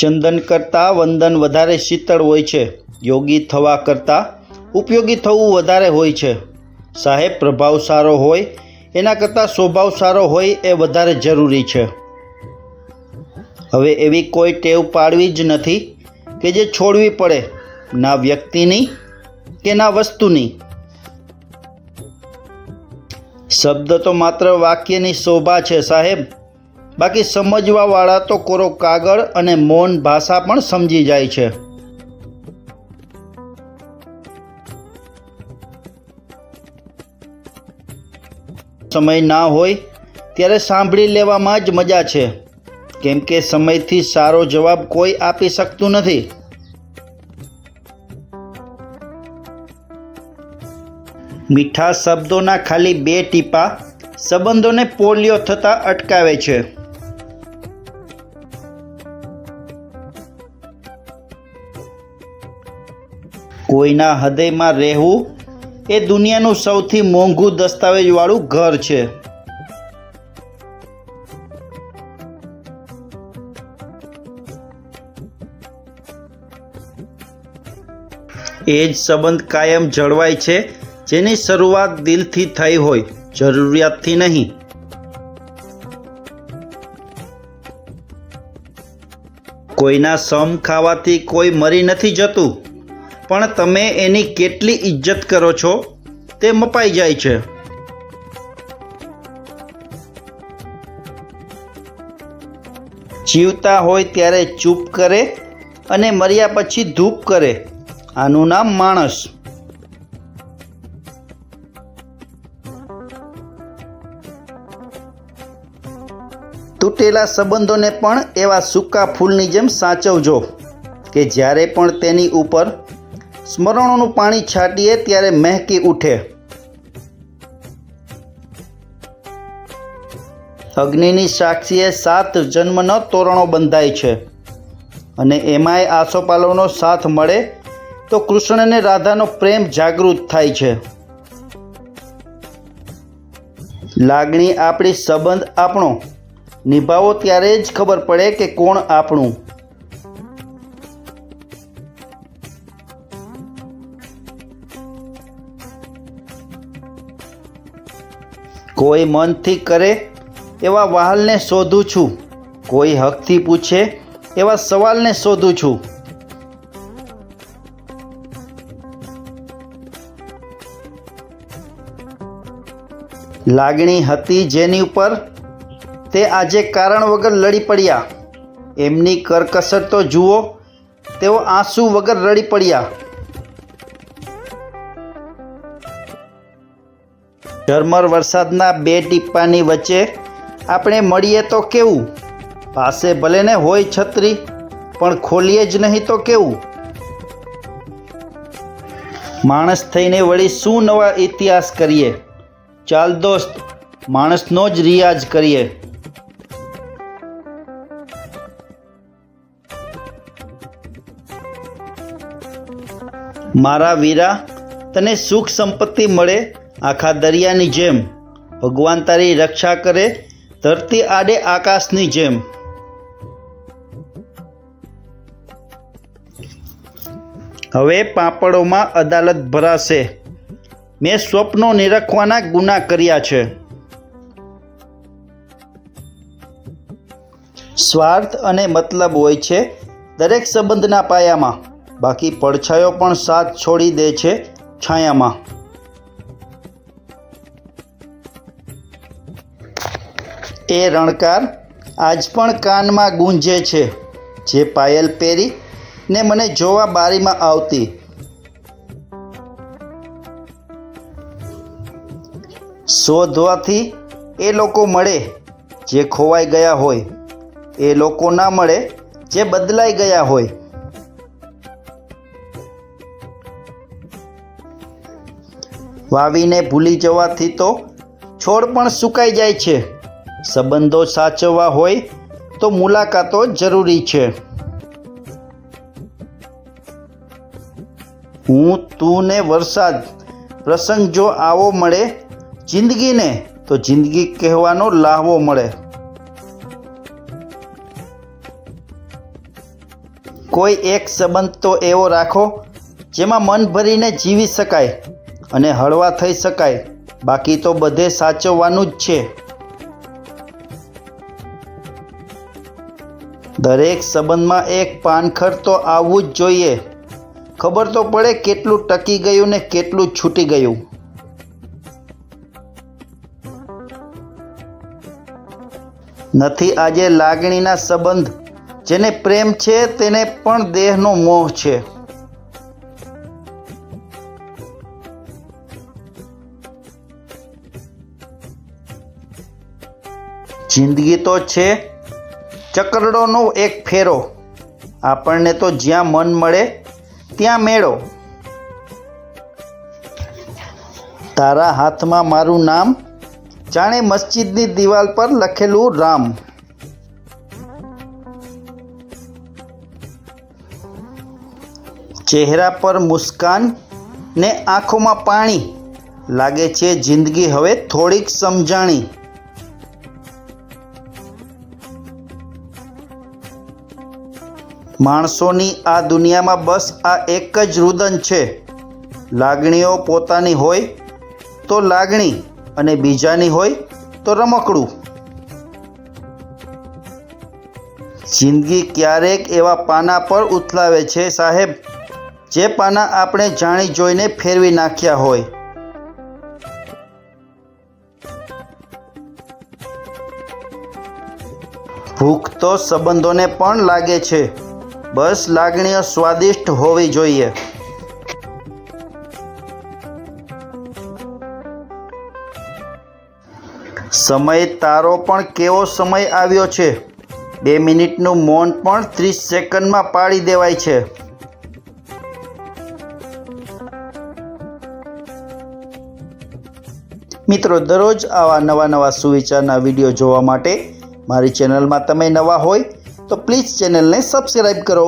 ચંદન કરતાં વંદન વધારે શીતળ હોય છે. યોગી થવા કરતાં ઉપયોગી થવું વધારે હોય છે. સાહેબ, પ્રભાવ સારો હોય, એના કરતાં સ્વભાવ સારો હોય એ વધારે જરૂરી છે. હવે એવી કોઈ ટેવ પાડવી જ નથી કે જે છોડવી પડે, ના વ્યક્તિની કે ના વસ્તુની. શબ્દ તો માત્ર વાક્યની શોભા છે સાહેબ. બાકી સમજવાવાળા તો કોરો કાગળ અને મૌન ભાષા પણ સમજી જાય છે. સમય ના હોય ત્યારે સાંભળી લેવામાં જ મજા છે. કેમ કે સમયથી સારો જવાબ કોઈ આપી શકતું નથી. મીઠા શબ્દોના ખાલી બે ટીપા સંબંધોને પોલિયો થતાં અટકાવે છે. કોઈના હૃદયમાં રહેવું એ દુનિયાનું સૌથી મોંઘું દસ્તાવેજવાળું ઘર છે. એ જ સંબંધ કાયમ જળવાય છે, જેની શરૂઆત દિલથી થઈ હોય, જરૂરિયાતથી નહીં. કોઈના સમ ખાવાથી કોઈ મરી નથી જતું. પણ તમે એની કેટલી ઇજ્જત કરો છો તે મપાઈ જાય છે. જીવતા હોય ત્યારે ચૂપ કરે અને મર્યા પછી ધૂપ કરે. આનું નામ માણસ. તૂટેલા સંબંધોને પણ એવા સૂકા ફૂલની જેમ સાચવજો કે જ્યારે પણ તેની ઉપર સ્મરણોનું પાણી છાંટીએ ત્યારે મહેકી ઉઠે. અગ્નિની સાક્ષીએ સાત જન્મનો તોરણો બંધાય છે અને એમાંય આસોપાલવનો સાથ મળે તો કૃષ્ણ અને રાધાનો પ્રેમ જાગૃત થાય છે. લાગણી આપણી સંબંધ આપણો. નિભાવો ત્યારે જ ખબર પડે કે કોણ આપણું. કોઈ મનથી કરે એવા વહાલને શોધું છું. કોઈ હકથી પૂછે એવા સવાલને શોધું છું. લાગણી હતી જેની ઉપર તે આજે કારણ વગર લડી પડ્યા. એમની કરકસર તો જુઓ, તેઓ આંસુ વગર રડી પડ્યા. ઝરમર વરસાદના બે ટીપાની વચ્ચે આપણે મળીએ તો કેવું? પાસે ભલે ને હોય છત્રી, પણ ખોલીએ જ નહીં તો કેવું? માણસ થઈને વળી શું નવા ઇતિહાસ કરીએ? ચાલ દોસ્ત, માણસનો જ રિયાઝ કરીએ. મારા વીરા, તને સુખ સંપત્તિ મળે આખા દરિયાની જેમ. ભગવાન તારી રક્ષા કરે, ધરતી આડે આકાશની જેમ. હવે પાપડોમાં અદાલત ભરાશે. મેં સ્વપ્નો નિરખવાના ગુના કર્યા છે. સ્વાર્થ અને મતલબ હોય છે દરેક સંબંધના પાયામાં. બાકી પડછાયો પણ સાથ છોડી દે છે છાયામાં. એ રણકાર આજ પણ કાનમાં ગુંજે છે, જે પાયલ પહેરી ને મને જોવા બારીમાં આવતી. શોધવાથી એ લોકો મળે જે ખોવાઈ ગયા હોય, એ લોકો ના મળે જે બદલાઈ ગયા હોય. વાવીને ભૂલી જવાથી તો છોડ પણ સુકાઈ જાય છે. સંબંધો સાચવવા હોય તો મુલાકાતો જરૂરી છે. હું, તું ને વરસાદ પ્રસંગ જો આવો મળે જિંદગીને, તો જિંદગી કહેવાનો લાહવો મળે. કોઈ એક સંબંધ તો એવો રાખો જેમાં મન ભરીને જીવી શકાય અને હળવા થઈ શકાય. બાકી તો બધે સાચવવાનું જ છે. દરેક સંબંધમાં એક પાનખર તો આવવું જ જોઈએ. ખબર તો પડે કેટલું ટકી ગયું ને કેટલું છૂટી ગયું. નથી આજે લાગણીના સંબંધ. જેને પ્રેમ છે તેને પણ દેહનો મોહ છે. જિંદગી તો છે ચક્રડોનો એક ફેરો. આપણને તો જ્યાં મન મળે, ત્યાં મેળો. તારા હાથમાં મારું નામ, જાણે મસ્જિદની દિવાલ પર લખેલું રામ. ચહેરા પર મુસ્કાન ને આંખોમાં પાણી. લાગે છે જિંદગી હવે થોડીક સમજાણી. માણસોની આ દુનિયામાં બસ આ એક જ રુદન છે. લાગણીઓ પોતાની હોય તો લાગણી અને બીજાની હોય તો રમકડું. જિંદગી ક્યારેક એવા પાના પર ઉથલાવે છે સાહેબ, જે પાના આપણે જાણી જોઈને ફેરવી નાખ્યા હોય. ભૂખ તો સંબંધોને પણ લાગે છે. બસ લાગણીઓ સ્વાદિષ્ટ હોવી જોઈએ. સમય તારો પણ કેવો સમય આવ્યો છે? બે મિનિટનું મૌન પણ ત્રીસ સેકન્ડમાં પાડી દેવાય છે. મિત્રો, દરરોજ આવા નવા નવા સુવિચારના વીડિયો જોવા માટે મારી ચેનલમાં તમે નવા હોય પ્લીઝ ચેનલને સબસ્ક્રાઈબ કરો.